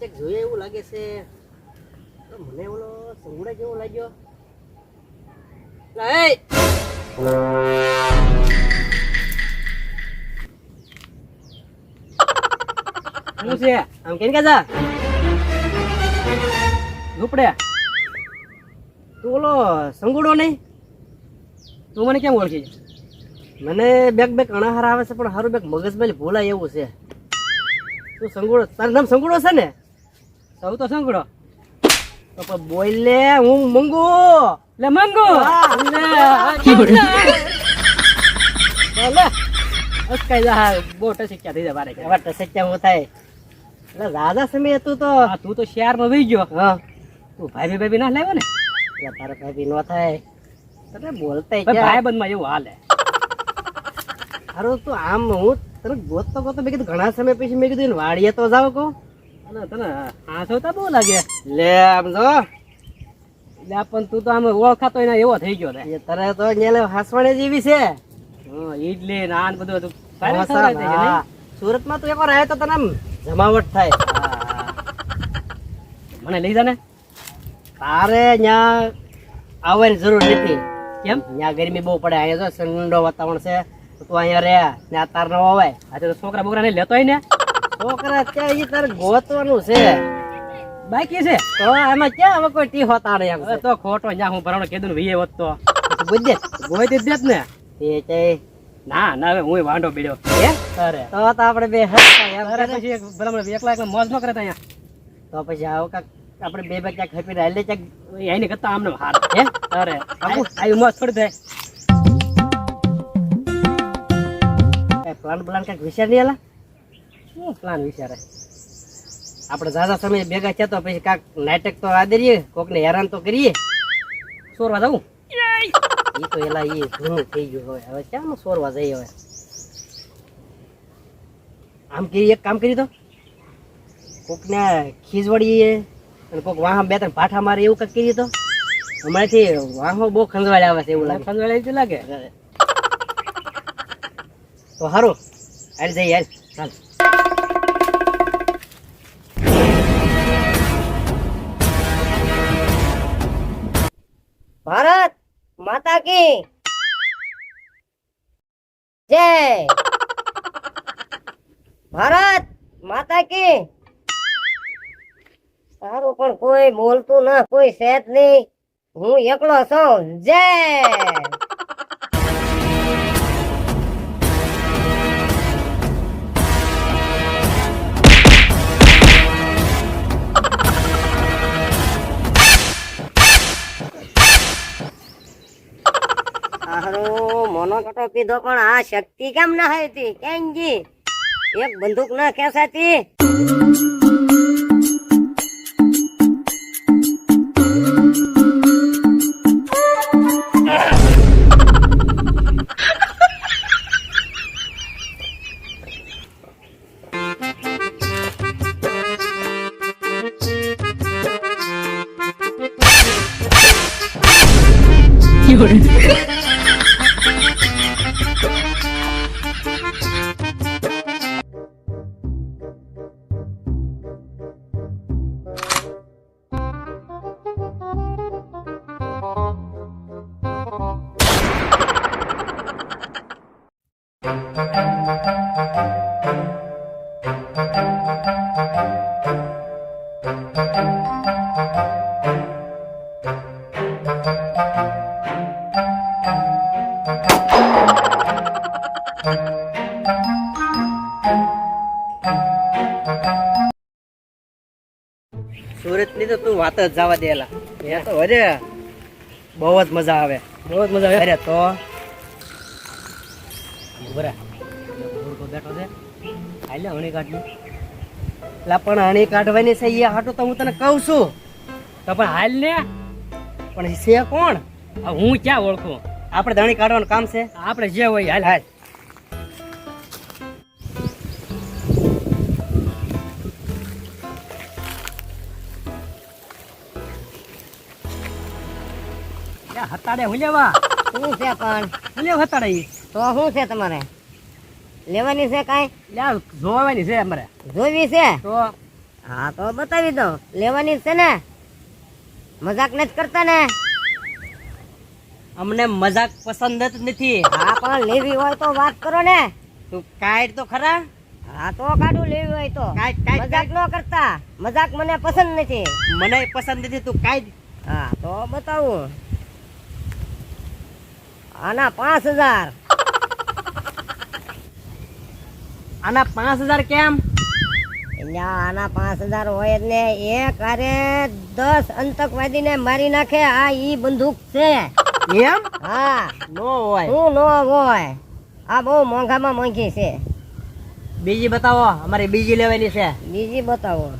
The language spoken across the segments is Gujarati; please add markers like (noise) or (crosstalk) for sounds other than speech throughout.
ચેક જોઈએ એવું લાગે છે. મને ઓલો સંગડા જેવો લાગ્યો? શું છે? આમ કેમ કે જા ઝૂપડે તું ઓલો સંગુડો નહીં? તું મને કેમ ઓળખી? મને બેગ બેગ અણાહાર આવે છે, પણ સારું બેગ મગજમાં ભૂલાય એવું છે. તું સંગુડો, તારું નામ સંગુડો છે ને? સૌ તો સંગડો તો બોલ લે હું મંગુ. લે મંગુ. જા બહુ થઈ એવા હું થાય. એટલે રાજા સમય તું તો. તું તો શહેરમાં વહી ગયો. હા. તું ભાઈ ભાઈ ના લાવ્યો ને? તારા ભાભી નો થાય. તને બોલતા ભાઈ બંધમાં એવું હાલે. હારું તું આમ હું તને ગોતતો ગોતતો મેં કીધું ઘણા સમય પછી મેં કીધું વાડીએ તો જાવ કહું. અને તને તો બહુ લાગે. લે આમ જો. લે પણ તું તો આમ ઓળખાતો એના એવો થઈ ગયો ને તારે તો જેવી છે. હા, ઈડલી ને આન બધું હતું. સુરતમાં તું એકવાર આવ્યો તો તને આમ જમાવટ થાય. મને લઈ જા ને. તારે ત્યાં આવવાની જરૂર નથી. કેમ? ત્યાં ગરમી બહુ પડે અહીંયા જો ઠંડો વાતાવરણ છે તું અહીંયા રહે ત્યાં તાર ન હોય આજે તો છોકરા બોકરા ને લેતો હોય ને. છોકરા ત્યાં ઈ તારે ગોતવાનું છે. બાકી છે? તો એમાં ક્યાં હવે કોઈ ટી હોતા એમ હવે તો ખોટો જ્યાં હું ભરાણો કીધું વીએ હોત તો તું બુજે ગોઈ દીધ દેત ને? તે ચાઈ ના ના હવે હું વાંઢો બીડ્યો હે? અરે. તો તો આપણે બે હસતા એમ પછી એક ભલામણ એકલા એકલા મોજ ન કરે ત્યાં. તો પછી આવો કાક આપણે બે બે ક્યાંક રહ્યા એટલે ક્યાંક એની કરતા આમને હાર. હે? અરે આવી? મોજ થોડી થાય. કઈ પ્લાન પ્લાન કાંઈક વિચાર નહીં આલા? શું પ્લાન વિચારે? આપણે ઝાઝા સમય ભેગા છે તો પછી કાંક નાટક તો આદરીએ કોકને હેરાન તો કરીએ. સોરવા જવું એ તો એલા એ જૂનું થઈ ગયું હવે હવે ક્યાં સોરવા જઈએ હવે? આમ કરી એક કામ કરી તો. કોકને ખીજવાડીએ અને કોક વાહ બે ત્રણ પાઠા મારે એવું કંઈક કરીએ તો. હમણાંથી વાહો બહુ ખંજવાળ આવે છે એવું લાગે. ખંજવાળ એવું લાગે? તો સારું હાલ જઈએ હાલ. ચાલ. માતા કી જય. ભારત માતા કી સારું પણ કોઈ બોલતું ના, કોઈ સેત નહીં. હું એકલો છું. જય. મોનો કટો પીધો પણ આ શક્તિ કેમ ના હતી કેંજી એક બંદૂક ના ખેંચાતી? સુરત વાત જ જવા દેલા એ તો અરે બહુ જ મજા આવે. બહુ જ મજા આવે. અરે તો. બરા બેઠો છે. ખાઈ લે હણી કાઢી લા પણ હણી કાઢવાની છે એ હાટું તો હું તને કહું છું. તો પણ હાલ ને. પણ છે કોણ? હું ક્યાં ઓળખું? આપણે ધણી કાઢવાનું કામ છે. આપણે જે હોય હાલ. હાલ. હતાડે હું લેવા શું છે પણ? હું લેવા હતાડે તો શું છે તમારે? લેવાની છે કાંઈ? લે જોવાની છે અમારે. જોવી છે? તો હા તો બતાવી દો લેવાની છે ને? મજાક નથી કરતા ને? અમને મજાક પસંદ જ નથી. હા પણ લેવી હોય તો વાત કરો ને. તું કાઢ તો ખરા? હા તો કાઢું લેવી હોય તો. મજાક ન કરતા. મજાક મને પસંદ નથી. મને પસંદ નથી તું કાઢ હા તો બતાવું. આના પાંચ હજાર. (laughs) આના પાંચ હજાર કેમ? આના પાંચ હજાર હોય જ ને. એક અરે દસ આતંકવાદીને મારી નાખે. આ ઈ બંદૂક છે. એમ? હા. નો હોય. શું નો હોય? આ બહુ મોંઘામાં મોંઘી છે. બીજી બતાવો અમારે બીજી લેવાની છે. બીજી બતાવો.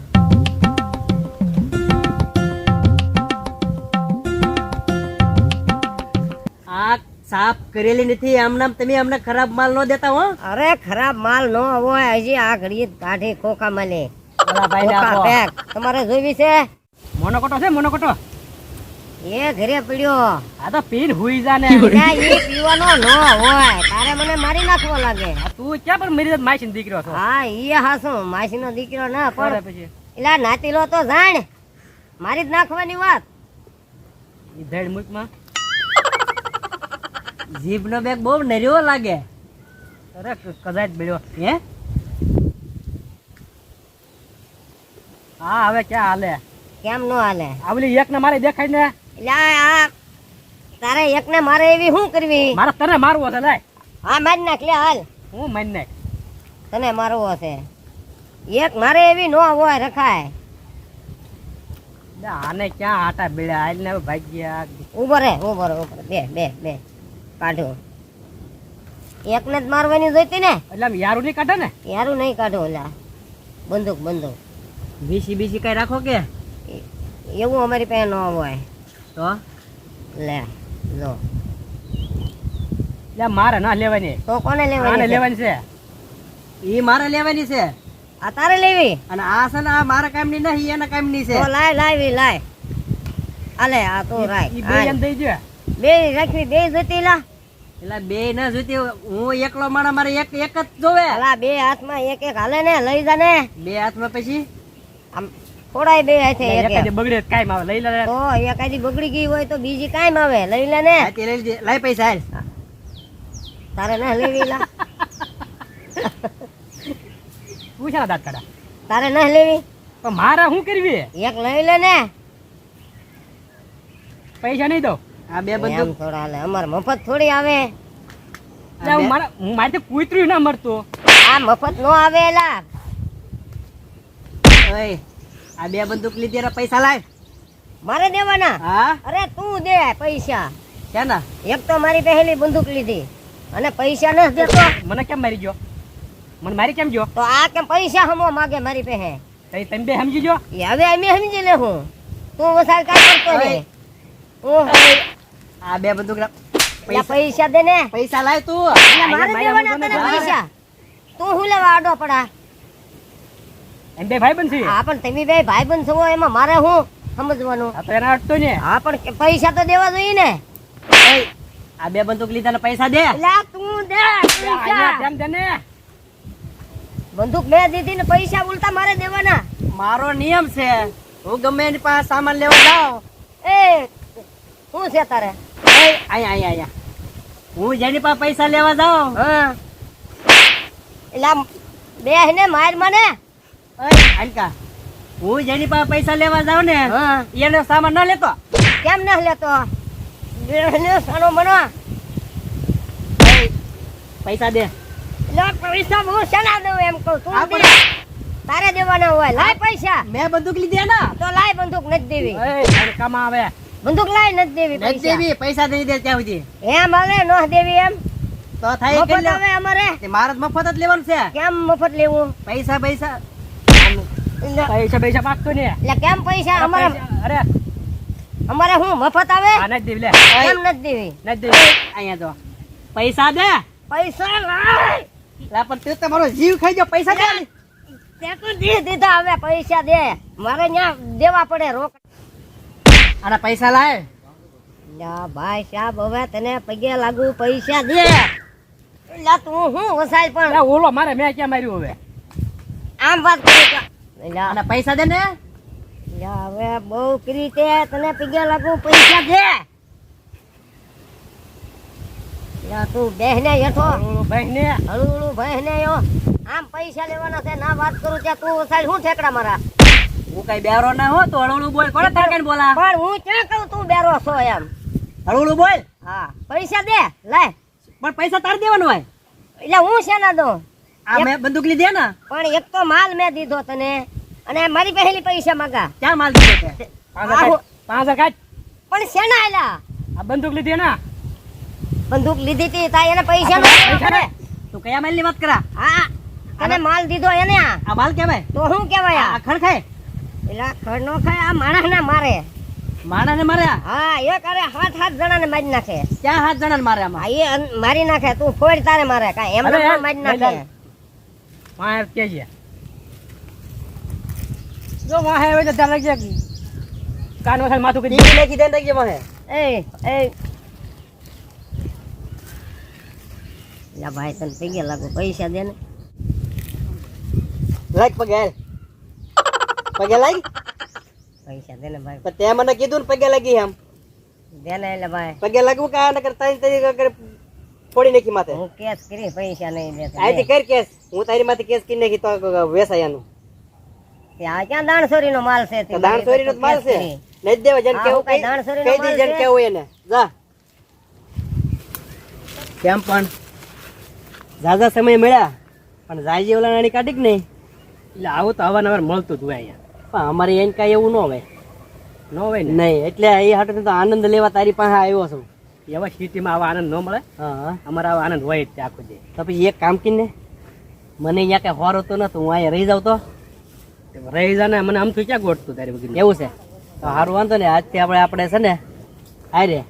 સાફ કરેલી નથી આમ નામ તમે અમને ખરાબ માલ નો દેતા હો. અરે ખરાબ માલ નો હોય હજી આ ઘડી કાઢી ખોખા મળે તમારે જોવી છે? મોનોકોટો છે મોનોકોટો? એ ઘરે પડ્યો. આ તો પીન હુઈ જા ને. ના, પીવાનો નો હોય. તારે મને મારી નાખવો લાગે. તું ક્યાં પણ મેરી માસી દીકરો છો. હા ઈ હાસું માસી નો દીકરો ના પણ પછી. એલા નાતીલો તો જાણ. મારી જ નાખવાની વાત. ઈ ધડ મુખમાં જીભ નો બેગ બહુ નર્યો લાગે. અરે કદાચ મળ્યો હે? હા હવે ક્યાં હાલે? કેમ નો હાલે? આ એકને મારે દેખાય ને આ તારે એકને મારે એવી શું કરવી? મારે તને મારવો છે લે હા મારી નાખ લે હાલ. હું મારી નાખ? તને મારવો છે. એક મારે એવી નો હોય રખાય. લે, આને ક્યાં આટા બેડ્યા? આઈને ભાગ્યા. ઊભો રે ઊભો રે ઊભો બે બે બે. કાઢું. એકને જ મારવાની જોઈતી ને. એટલે આમ યારું નહીં કાઢે ને? યારું નહીં કાઢો ઓલા. બંદૂક બંદૂક. બીસી બીસી કઈ રાખો કે? એવું અમારી પાસે ન હોય. તો? લે લો. લે મારે ના લેવાની. તો કોને લેવાની છે? લેવાની છે? ઈ મારે લેવાની છે. આ તારે લેવી? અને આ છે ને આ મારા કામની નહીં એના કામની છે. તો લાય લાવી લાય. આલે આ તો રાય ઈ બે એમ દઈ દે બે રાખવી બે જતી લા. એટલે બે ના જોતી હું એકલો માણા મારે એક એક જ જોવે. અલા બે હાથમાં એક એક હાલે ને લઈ જા ને. બે હાથમાં પછી? આમ થોડાય બે હાથે એક એકાદી બગડે કાઈ આવે લઈ લે. તો એકાદી બગડી ગઈ હોય તો બીજી કાઈ આવે લઈ લે ને. હાથી લઈ પૈસા હાલ. તારે ના લેવી લા. તું દાત કાઢા? તારે ના લેવી. પણ મારે શું કરવી? એક લઈ લે ને. પૈસા નહીં દઉં. આ બે બંદૂક થોડા હાલે અમારે મફત થોડી આવે. હું મારા હું મારાથી કૂતર્યું ના મરતું. આ મફત નો આવે એલા ઓય આ બે બંદૂક લીધી એના પૈસા લાય. મારે દેવાના? હા? અરે તું દે પૈસા. છે એક તો મારી પહેલી બંદૂક લીધી. અને પૈસા નથી દેતો. મને કેમ મારી ગયો? મને મારી કેમ ગયો? તો આ કેમ પૈસા હમો માગે મારી તઈ તમે બે સમજી ગયો? હવે અમે સમજી લે હું તું વસાલ કામ કરતો રે. નહીં હું આ બે બધું પૈસા દે ને. પૈસા લાય તું. મારે દેવાના તને પૈસા. તું હું લેવા આડો પડા? એમ બે ભાઈ બનશે હા પણ તમે બે ભાઈ છો એમાં મારે હું સમજવાનું? આ તો એના અટતો ને. હા પણ પૈસા તો દેવા જોઈએ ને. આ બે બંદૂક લીધા પૈસા દે. લા તું દે પૈસા. તેમ દે ને. બંદૂક મેં દીધી ને પૈસા ઉલટા મારે દેવાના. મારો નિયમ છે હું ગમે એની પાસે સામાન લેવા જાઉં. એ શું છે તારે? અહીંયા અહીંયા હું જેની પાસે પૈસા લેવા જાઉં? હા. એટલે બે ને માર મને? અનકા હું જેની પાસે પૈસા લેવા જાઉં ને એનો સામાન ન લેતો. કેમ ના લેતો? સાનો મનો. પૈસા દે. પૈસા હું શેના દઉં એમ કહું તું તારે દેવાના હોય લાય પૈસા. મેં બંદૂક લીધી ને તો લાય બંદૂક નથી દેવી. કમાવે બંદૂક લાય નથી દેવી નથી દેવી પૈસા દઈ દે ત્યાં સુધી. એમ આવે નો દેવી એમ. તો થાય કે. આવે અમારે. મારે મફત જ લેવાનું છે. કેમ મફત લેવું? પૈસા પૈસા. પૈસા પૈસા પાકતો ને એટલે કેમ પૈસા અમારે અરે. અમારે હું મફત આવે? નથી દેવી લે. કેમ નથી દેવી? નથી દેવી. અહીંયા તો. પૈસા દે. પૈસા લાય. લા, પણ તે તમારો જીવ ખાઈ ગયો પૈસા દે તે તો દે દીધા હવે પૈસા દે. મારે ત્યાં દેવા પડે રોક આના પૈસા લાય. લા ભાઈ સાહેબ હવે તને પગે લાગુ પૈસા દે. લા તું હું વસાય પણ? ઓલો મારે મેં ક્યાં માર્યું હવે? આમ વાત કરી આના પૈસા દે ને. લા હવે બહુ કરી તે તને પગે લાગુ પૈસા દે. લા તું બેહને હેઠો. ઓલો ભાઈ ને હળું બેહને યો. આમ પૈસા લેવાના છે ના વાત કરું ત્યાં તું વસાય શું ઠેકડા મારા? હું કઈ બેરો ના હો તો હળવળું બોલ. કોણ તાર કઈને બોલા પણ હું ક્યાં કહું તું બેરો છો એમ? હળવળું બોલ. હા પૈસા દે લાય. પણ પૈસા તાર દેવાનું હોય. એટલે હું શેના દઉં? આ મેં બંદૂક લીધી ને. પણ એક તો માલ મેં દીધો તને અને મારી પહેલી પૈસા માંગા. ક્યાં માલ દીધો તે? પાંચ હજાર કાઢ. પણ શેના આયલા? આ બંદૂક લીધી ને. બંદૂક લીધી હતી તા એને પૈસા નો તું કયા માલની વાત કરા? હા તને માલ દીધો એને આ. માલ કેવાય તો શું કેવાય આ? ખાય? એલા ખડ ખાય આ માણસ ને મારે. માણા ને હા એક અરે હાથ હાથ જણા ને મારી નાખે. ક્યાં હાથ જણાને મારે આમાં? હા એ મારી નાખે તું ફોડ તારે મારે કાંઈ એમને પણ મારી નાખે. જો વાહે હવે તો ચાલે છે કાન વસાડ માથું રાખજે વાહે. એ એ. લા ભાઈ તને પૈગે લાગુ પૈસા દે ને પગે પગે લાગી? પૈસા દે ને ભાઈ. પણ તે મને કીધું ને પગે લાગી એમ. દે ને એટલે ભાઈ. પગે લાગવું કા નકર તારી તારી ફોડી નાખી માથે? હું કેસ કરી પૈસા નહીં દેતો આથી કર કેસ. હું તારી માથે કેસ કરી નાખી તો વેસાયાનું. ક્યાં દાણસોરી નો માલ છે તે તો દાણ ચોરી નો માલ છે. લઈ દેવા જેને હા, કેવું કઈ કઈ કઈ દી જેને કેવું એને. જા. કેમ પણ? ઝાઝા સમય મળ્યા. પણ જાયજી ઓલા નાની કાઢી કે નહીં? એટલે આવું તો અવારનવાર મળતું જ હોય અહીંયા. પણ અમારે એને કાંઈ એવું ન હોય. ન હોય ને? નહીં એટલે એ હાટે તો આનંદ લેવા તારી પાસે આવ્યો છું. એવા સિટીમાં આવા આનંદ ન મળે? અમારે આવો આનંદ હોય જ તે આખો દે તો પછી એક કામ કરીને મને અહીંયા કઈ હોર હતો નતું હું અહીંયા રહી જાઉં તો? રહી જા ને મને આમ થયું ક્યાં ગોઠતું તારી વગર? એવું છે? તો સારું વાંધો ને આજથી આપણે આપણે છે ને હારે.